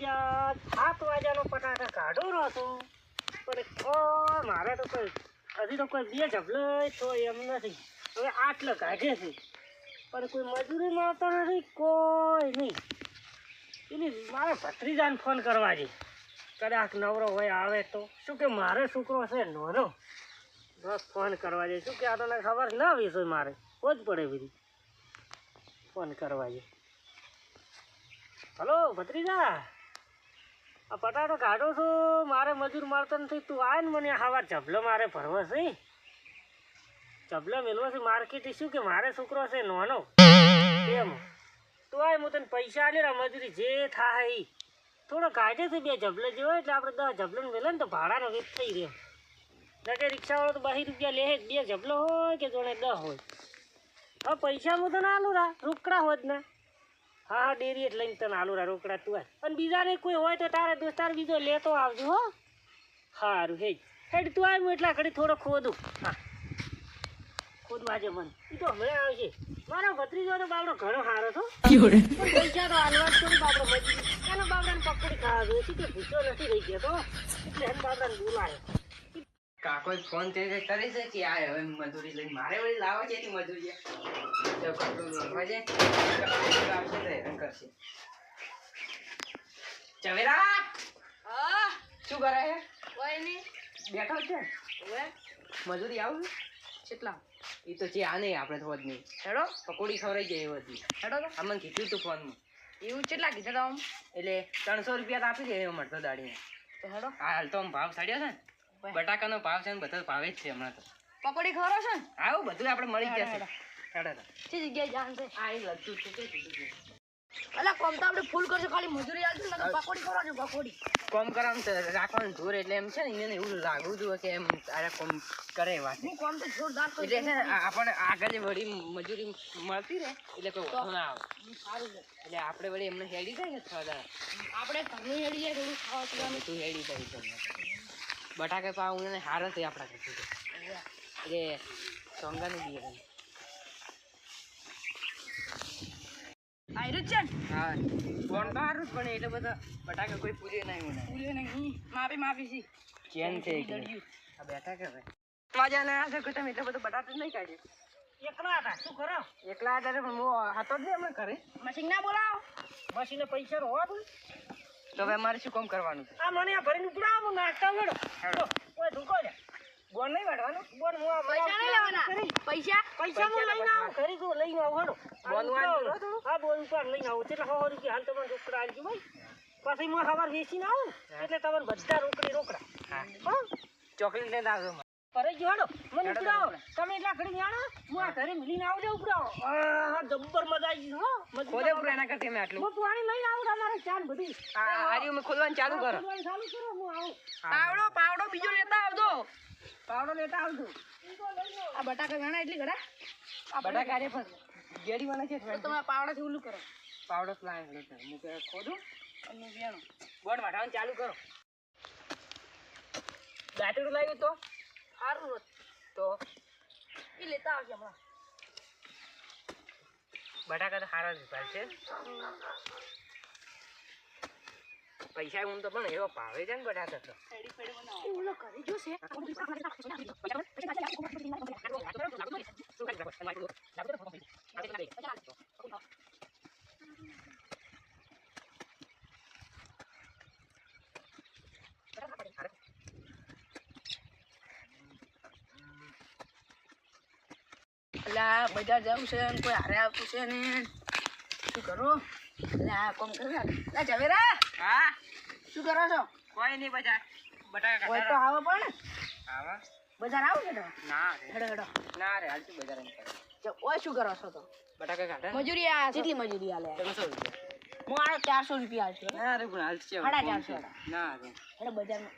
વાગ્યા, સાત વાગ્યાનો પટાકા કાઢો રહ્યો પણ મારે તો કોઈ, હજી તો કોઈ બે જબલો તો એમ નથી. હવે આટલો કાઢે છે. પણ કોઈ મજૂરી મળતો નથી, કોઈ નહીં. એની મારે ભત્રીજાને ફોન કરવા છે. કદાચ નવરો હોય, આવે તો. શું કે મારે છોકરો છે? નોનો. બસ ફોન કરવા છે. શું કે આ તને ખબર ના છે મારે? કોઈ જ પડે બધી. ફોન કરવા છે. હલો, ભત્રીજા. પટાટો કાઢો છો, મારે મજૂર મારતો નથી તું આય ને મને હવાર જબલો મારે ભરવો છે. જબલો મેળવો છે, માર્કેટ શું કે મારે છોકરો છે, નાનો. એમ. તું આય, હું તને પૈસા આલે મજૂરી જે થાય થોડો કાઢે છે બે જબલે જેવો, એટલે આપણે દસ જબલો મેલે ને તો ભાડાનો વેચ થઈ રહ્યો. જગે રિક્ષાવાળો તો બાસી રૂપિયા લે, બે જબલો હોય કે જોડે દસ હોય. હવે પૈસા હું તને આલું રા, રોકડા હોત ને. હા હા ડેરી જ લઈને તને આલું રા રોકડા તું અને બીજાને કોઈ હોય તો તારે દોસ્તાર બીજો લેતો આવજો હો. સારું હે હેડ તું આવ્યું એટલા ઘડી થોડો ખોદું. હા. ખોદવા જે મને. એ તો હમણાં આવશે. મારો ભત્રીજો તો બાબડો ઘણો સારો હતો. પૈસા તો હાલવા જ બાબડો મજી એનો બાબડાને પકડી ખાવા જોઈએ છે કે ભૂસો નથી રહી ગયો તો. એટલે એને બાબડાને બોલાયો. કાકો ફોન તે કરી છે કે આ હવે મજૂરી લઈને મારે વળી લાવો છે એની મજૂરી તો છે આવશે તો હેરાન કરશે ચવેરા હા. શું કરે છે કોઈ નહીં. બેઠો છે? હવે? મજૂરી આવું કેટલા? એ તો છે આ નહીં આપણે થોડ નહીં હેડો. પકોડી ખવડાઈ જાય એ બધી હેડો તો. આમાં કીધું તું ફોનમાં એવું કેટલા કીધા તા આમ? એટલે ત્રણસો રૂપિયા તો આપી દે એમાં મળતો દાડીને તો હેડો. હા હાલ તો આમ ભાવ સાડ્યો છે ને? બટાકાનો ભાવ છે ને બધો ભાવે જ છે હમણાં તો. પકોડી ખવડો છે ને? આવું બધું આપણે મળી જશે. હેડો. તો. જે જગ્યાએ જાણ છે? આ એ લગતું છે. અલા કોમ તો આપણે ફૂલ કરશું ખાલી મજૂરી આવશે ને પકોડી ખવડાવજો પકોડી. કોમ કરવાનું તો રાખવાનું જોર એટલે એમ છે ને એને એવું લાગવું જોઈએ કે એમ તારે કોમ કરે વાત. હું કોમ તો જોરદાર કરું એટલે આપણને આગળ વળી મજૂરી મળતી રહે એટલે કોઈ વાંધો ના આવે. સારું એટલે આપણે વળી એમને હેડી જાય ને દાડા. આપણે ઘરનું હેડી જાય થોડું ખાવા પીવાનું. તું હેડી જાય તમને. બટાકા પાવ ને હાર થઈ આપણા કરતું એટલે સોંગાનું બી હવે. આયરું છે હા. ફોન તો હારું જ પણ એટલે બધા બટાકા કોઈ પૂરે નહીં મને પૂરી નહીં. માફી માફી છે. ચેન છે આ બેઠા કે ભાઈ મજા ના આવે કે તમે એટલે બધો બટાકા નહીં કાઢ્યું? એકલા હતા. શું કરો? એકલા હતા પણ હું હતો જ નહીં હમણાં ઘરે. મશીન ના બોલાવો. મશીને પૈસા રોવા દઉં તો હવે મારે શું કામ કરવાનું છે? આ મને આ ભરીને ઉપડાવો નાખતા વેડો. ઓય ધૂકો લે નહીં વાળવાનું બોન હું પૈસા નહીં લેવાના. પૈસા? પૈસા હું લઈને આવું ઘરે જો લઈને આવું હેડો. બોન વાળું કરો થોડું. હા બોન ઉપર લઈને આવું. એટલે સો રૂપિયા હાલ તમને રોકડા આલજો ભાઈ. પછી હું સવાર વેચીને આવું. એટલે તમને બધા રોકડી રોકડા. હા. હા? ચોકલેટ લઈને આવજો મને. કરે મને ઉપડાવો તમે. એટલા ઘડી જાણો હું આ ઘરે મિલીને આવજો ઉપડાવો જબ્બર મજા આવી હો. ખોદે પૂરા એના કરતી અમે આટલું. હું પાણી લઈને આવું તમારે ચાન બધી. આ અમે ખોદવાનું ચાલુ કરો. ચાલુ કરો હું આવું. પાવડો પાવડો બીજો લેતા આવજો. પાવડો લેતા આવજો. આ બટાકા ઘણા એટલી ઘડા બટાકા. રે પણ ગેડી વાળા છે તમે પાવડાથી ઓલું કરો. પાવડો લાય હું કે ખોદું. અને વેણો. બોટ વાટાવાનું ચાલુ કરો. દાંતડું લાવ્યું તો? સારું તો? એ લેતા આવજો હમણાં. બટાકા તો સારા જ છે. પૈસા હું તો પણ એવો ભાવે છે ને બધા થતો બજાર જવું છે કોઈ હારે આવતું છે ને? શું કરો? અલા, કોમ કરો? જવેરા! હા? શું કરો છો? કોઈ નહીં બજાર બટાકા કોઈ તો આવો પણ. આવો. બજાર આવો કે ના રે. હેડો હેડો. ના રે હાલ તું બજાર એમ કરે. જો, ઓય શું કરો છો તો? બટાકા કાઢે મજૂરી આ કેટલી મજૂરી આલે ત્રણસો રૂપિયા. હું આ ચારસો રૂપિયા આલશું ના રે પણ હાલ છે ના રે. હેડો બજારમાં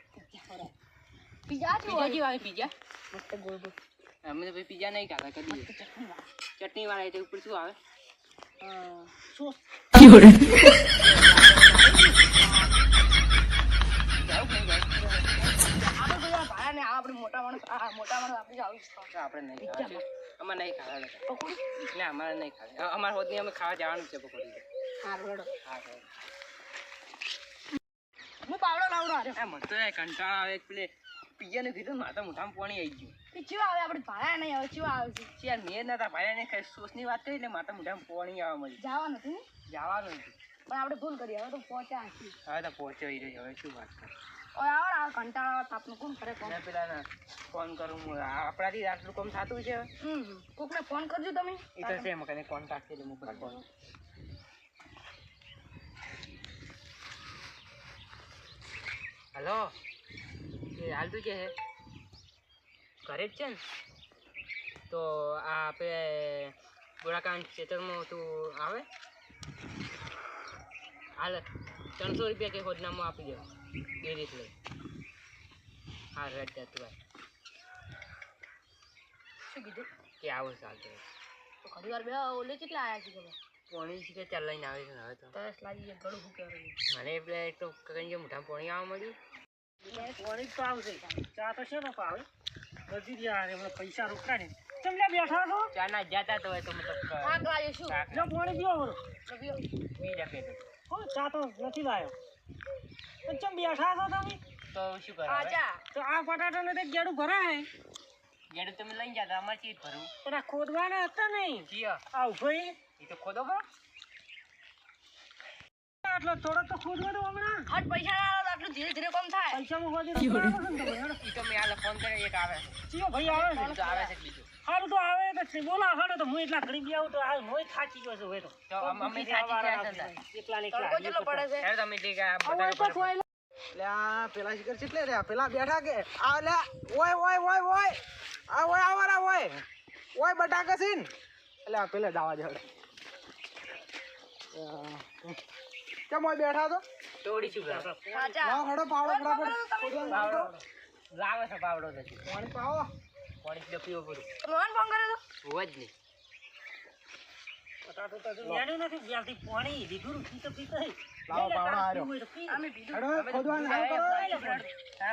પીઝા છે પીઝા જેવા પીઝા? મસ્ત ગોળ ગોળ અમે તો ભાઈ પીઝા નહીં ખાતા કદી. ચટણી વાળા. એટલે ઉપર શું આવે? સોસ જાવ કઈ જાય આપણે બધા ને આ આપણે મોટા માણસ આ મોટા માણસ આપણે જ આવી આપણે નહીં ખાવા અમારે નહીં ખાવા પકોડી? ના અમારે નહીં ખાવા અમારે હોદની અમે ખાવા જવાનું છે પકોડી હા રોડો. હા હા. હું પાવડો લાવડો અરે મને તો એ કંટાળો આવે એક પેલે પિયાને કીધું માતા મોઢામાં પાણી આવી ગયું. ચેવા આવે આપણે ભાયા નહીં આવે ચેવા આવે છે. યાર મેં નતા ભાઈ ને કઈ સોચની વાત કરી એટલે માતા મોઢામાં પાણી આવવા મળી જવાનું નથી જવાનું હતું. પણ આપણે ભૂલ કરી હવે તો પહોંચ્યા હવે તો પહોંચાઈ રહ્યો હવે શું વાત કરું? ઓય આવો આ કંટાળા આવે તો કોણ કરે કોણ? ફોન કરું હું. આપણાથી આટલું કામ થતું છે? હમ કોકને ફોન કરજો તમે. એ તો છે મકાને કોન્ટેક્ટ કરી ફોન હલો? એ હાલ તું કે ઘરે જ છે ને? તો આ આપણે ગોળાકાંડ ક્ષેત્રમાં તું આવે? હાલ ત્રણસો રૂપિયા કે હોદનામાં આપી દે. એ રીત લઈ હા રેડ જતું ભાઈ શું કીધું? કે આવો ચાલતો તો ઘણી વાર બે ઓલે કેટલા આવ્યા છે તમે? પોણી છે કે ચાલ લઈને આવે છે હવે તો. તરસ લાગી છે ઘણું કહેવાય મને એટલે એક તો કઈ કે મોટા પોણી આવવા મળ્યું પોણી તો આવશે. ચા તો છે ને ભાવે બધી આ રે, પૈસા રોકડા ને ચમ બેઠા છો? ચા ના જાતા તો હોય તો મતલબ થાક લાગે શું લે. પાણી પીવો બરો. બીજા હો ચા તો નથી લાયો. તો ચમ બેઠા છો તમે? તો શું કરો આજા. તો આ બટાટાને તો ગેડું ભરાય. ગેડું તમે લઈ જતા અમારે ચીજ ભરવું પણ આ ખોદવાના હતા નહીં જીયા આ ભાઈ એ તો ખોદો ખરો આટલો થોડો તો ખોદવાનો હમણાં. હટ પૈસા ના આટલું ધીરે ધીરે કોમ થાય. ખોદી તો ને તમે, હેડો. એ તો મેં આલે ફોન કર્યો એક આવે. ચિયો ભાઈ આવે છે. આવે છે બીજું. સારું તો આવે તો છે. બોલા હાડો તો હું એટલા ગરીબ આવું તો આ મોય થાકી ગયો છું હવે તો. તો અમ- થાચી ગયા છે ને. એકલા ને એકલા કેટલો પડે છે? હેડ તમે ઠીક આ આ બટાકા હોય તો ભરો. ખોઈ લો. આ પેલા શિખર કેટલે રહ્યા? પેલા બેઠા કે? આ લે ઓય ઓય ઓય ઓય. આ ઓય આવારા ઓય. ઓય બટાકા છે એટલે આ પેલા દાવા જડે. કેમ ઓય બેઠા તો તોડી છું સાચા ચા હડો પાવડો ફટાફટ પાવડો લાવે છે પાવડો નથી પાણી પાવો. પાણી પીવો પડું મોહન ફોન કર્યો તો? હોવા જ નહીં. તો નથી. પાણી લીધું પીતો પીતો લાવો. અમે પીધું ખોદવાનું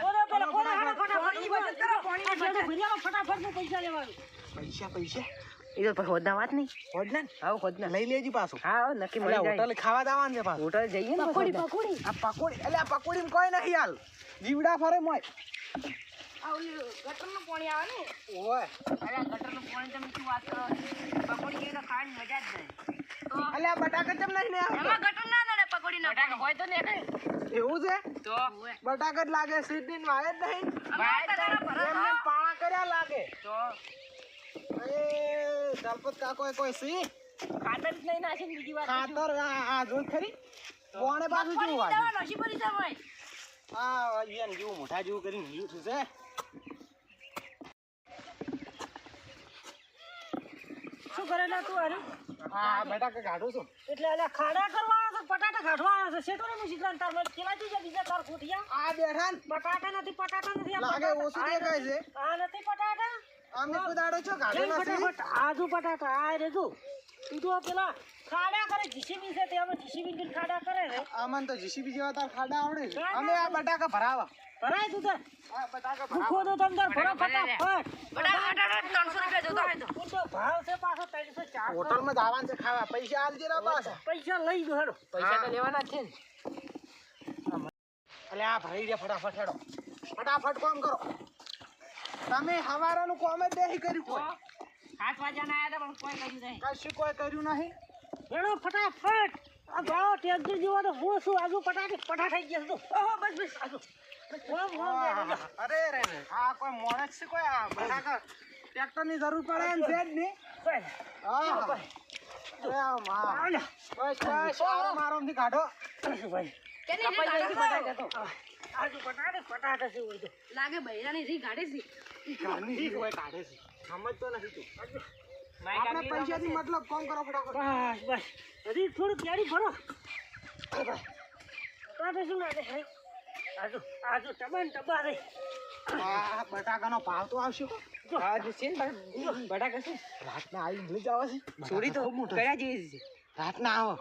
ખોદો પેલા, ખોદો, ફટાફટ. બચત કરો, ફટાફટનું પૈસા લેવાનું પૈસા પૈસા? એ તો હોદના વાત નહીં. હોદના હા હોદના લઈ લેજી પાછું. હા નક્કી મળી જાય. હોટલ ખાવા દાવાનું છે પાછું. હોટલ જઈએ ને પકોડી પકોડી. આ પકોડી એટલે આ પકોડી કોઈ નહીં હાલ. જીવડા ફરે મોય. આ ઓલું ગટરનું પાણી આવે ને ઓય. અરે ગટરનું પાણી તમે શું વાત કરો? પકોડી જેવી તો ખાવાની મજા જ નહીં. આ બટાકા કેમ નહીં ને એમાં ગટર ના નડે પકોડી ના બટાકા હોય તો ને કઈ એવું છે? તો? બટાકા જ લાગે સીધી વાય જ નહીં. એમને પાણા કર્યા લાગે. તો? અરે દલપત કાકો કોઈ સી? ખાતર જ નહીં નાખીને બીજી વાર ખાતર આ જોઈ ખરી? કોણે બાજુ જોવા દવા પડી છે ભાઈ આ વાગ્યું જેવું મોટા જેવું કરીને જીવું છે. શું કરેલા તું અરે? હા બટાકા કાઢું છું. એટલે એટલે ખાડા કરવા આવ્યો છે બટાટા કાઢવા આવ્યો છે. શેટો ને મુશીકલા તાર મને કેલા છે બીજા તાર ખોટિયા આ બેઠા બટાટા નથી પટાટા નથી લાગે બટાટા. ઓછું દેખાય છે. આ નથી પટાટા. આમે દાડો છો જઈ નથી આજુ બટાટા આ રે જો. તું તો પેલા ખાડા કરે જીસીબી છે તે અમે જીસીબી થી ખાડા કરે રે. આમાં તો જીસીબી જેવા તાર ખાડા આવડે છે. અમે આ બટાકા ભરાવા. ભરાય તું તાર આ બટાકા ભરાવો. ખોદો તમ તાર ભરો ફટાફટ બટાકા ત્રણસો રૂપિયા જોતા હોય તો તું તો ભાવ છે પાછો ત્રણસો ચારસો. હોટલમાં જવાનું છે ખાવા. પૈસા આલજે ના પાછા. પૈસા લઈ દો હેડો. પૈસા તો લેવાના છે ને. એટલે આ ભરી દે ફટાફટ હેડો. ફટાફટ કામ કરો. તમે હવારાનું કોમ નહીં કર્યું કોઈ. સાત વાગ્યાના આવ્યા હતા પણ કોઈ કર્યું નહીં. કશું કોઈ કર્યું નહીં. હેડો ફટાફટ. આ ભાવ ટેક્ટર જેવા તો હું શું આજુ પટાટી પટા થઈ ગયા ઓહો બસ બસ આજુ. અરે રે રે આ કોઈ મોણસ છે કોઈ? આ બટાકા ટ્રેક્ટરની જરૂર પડે એમ છે જ નહીં લાગે બૈરાની રી ગાડે છે ઘરની ચીજ હોય કાઢે છે સમજતો નથી તું આપણે પૈસાથી મતલબ કોમ કરો ફટાફટ બસ. બસ હજી થોડું કેરી ભરો. પટાટે શું નાખે છે આજુ આજુ ટબા ટબા રે આ બટાકાનો ભાવ તો આવશે હા જો છે બટાકા છે રાતના આવી મળી જાવ છે ચોરી તો કર્યા જેવી છે રાતના આવો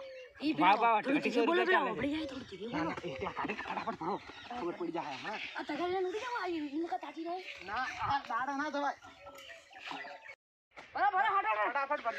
ફટાફટ ભાવો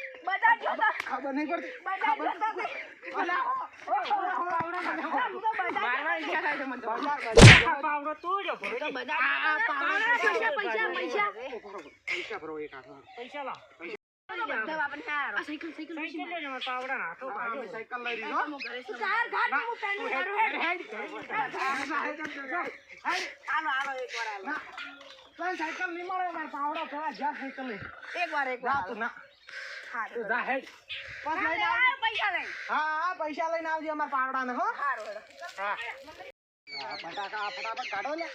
બધા જોતા ખબર નહીં પડતી બધા જોતા સાયકલ નહીં પાવડા થયા જ્યાં સાયકલ એક વાર એક વાર ના તું જા હેડ. પાછ લઈને હાલો, પૈસા લઈ હા હા પૈસા લઈને આવજો અમારા પાવડાને હો. હારું હેડો. હા. ફટાફટ કાઢો ને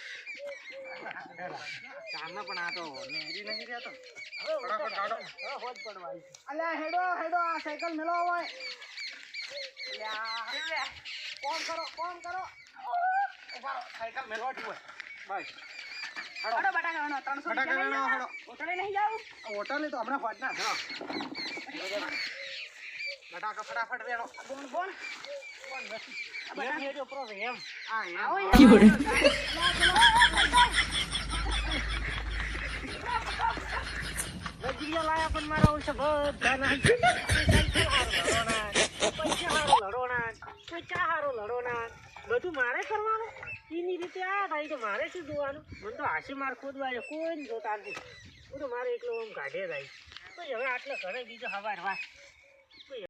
ચારના પણ આ તો નેહરી નહીં રહેતો. ફટાફટ કાઢો. અલ્યા હેડો હેડો આ સાયકલ મેલો હોય. અલ્યા કોમ કરો કોમ કરો. સાયકલ મેલવાટી હોય. બસ હડો બટાકા હણો 300 બટાકા હણો હડો હોટલે નહીં જાવ હોટલે તો હમણાં ફાટ ના. બધું મારે કરવું એની રીતે આ થાય તો મારે શું જોવાનું? મને તો હાસી માર ખોદવા છે, કોઈ જોતા નથી હું તો મારે એકલો આમ કાઢે જાય તો હવે આટલે ઘરે બીજો હવાર વાર.